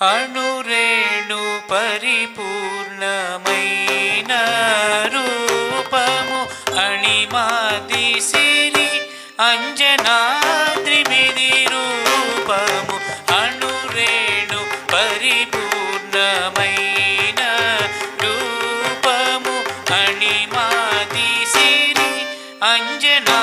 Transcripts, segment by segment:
అణురేణు పరిపూర్ణమైన రూపము అణిమాది సిరి అంజనాద్రిమిది రూపము అణురేణు పరిపూర్ణమైన రూపము అణిమాది సిరి అంజనా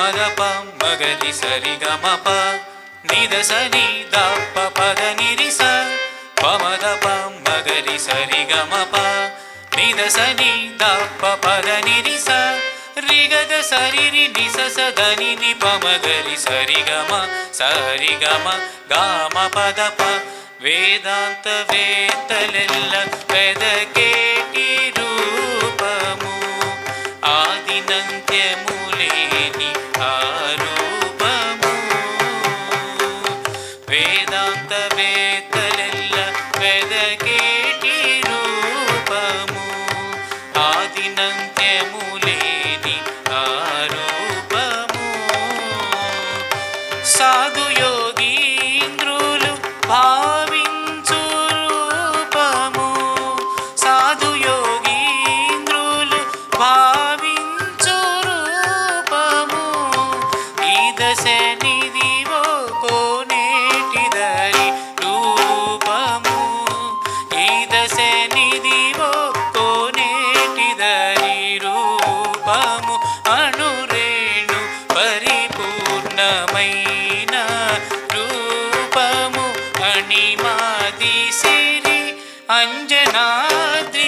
పమద మగరి సరి గమప నిదస ని దప్ప పద నిరిస పమద మగరి సరి గమప నిదస ని దప్ప పద నిరిస రిగగ సరిరి నిస సదని ని పమగరి సరి గమ సరి గమ గామ పద ప వేదాంత వేత్తలెల్ల పరిపూర్ణమైన రూపము అణిమాది సిరి అంజనాద్రిమిది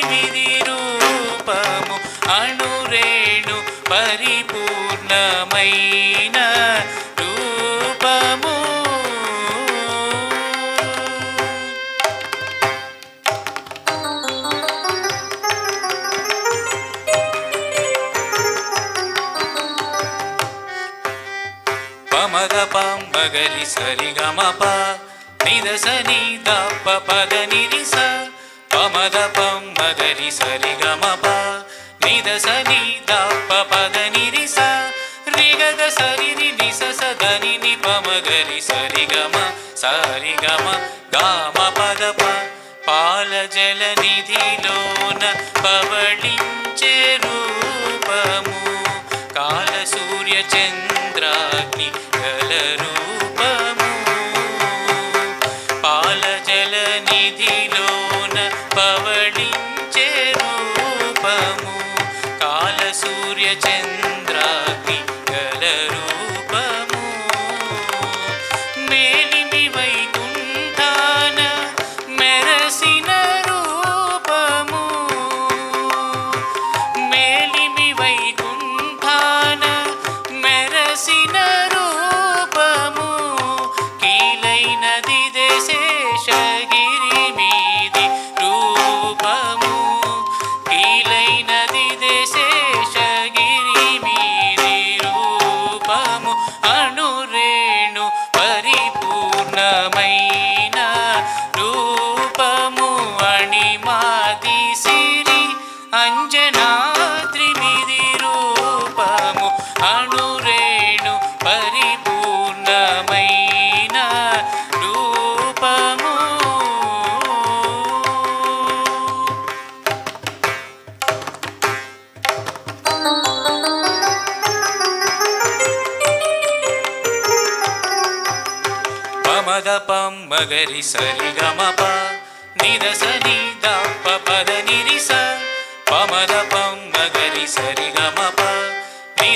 రూపము అణురేణు పరిపూర్ణమైన పమ్మగరి సరి గమప నిదస నీ దప్ప పద నిరిస పమద పమ్మగరి సరి గమప నిదస నీ దప్ప పద నిరిస రిగగ సరి నిస సదని ని పమగరి సరి గమ సరి గమ గామ పద ప పాల జల నిధిలోన పవళించే రూపము కాల సూర్య చంద్ర అణురేణు పరిపూర్ణమైన రూపము. పమద పమ్మగరి సరి గమప నిదస దప్ప పద నిరిస పమద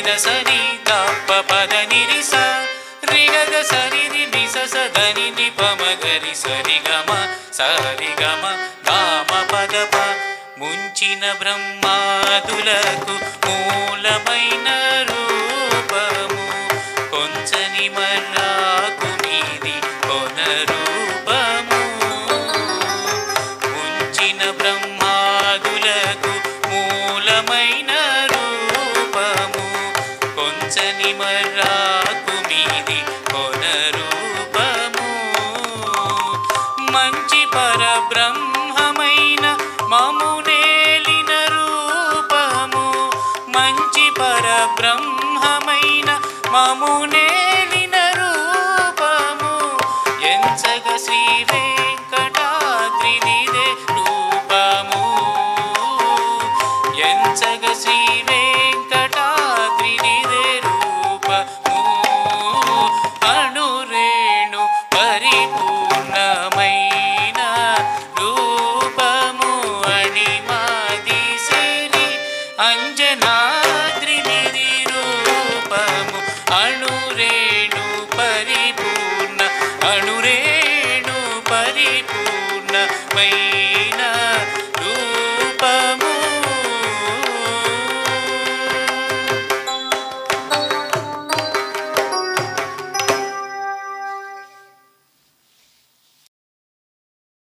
సరి ని దప్ప పద నిరిస రిగగ సరిరి స సదని ని పమగరి సరి గమ సరి గమ గామ పద ప ముంచిన బ్రహ్మాదులకు మూలమైన రూ ಕಾಣ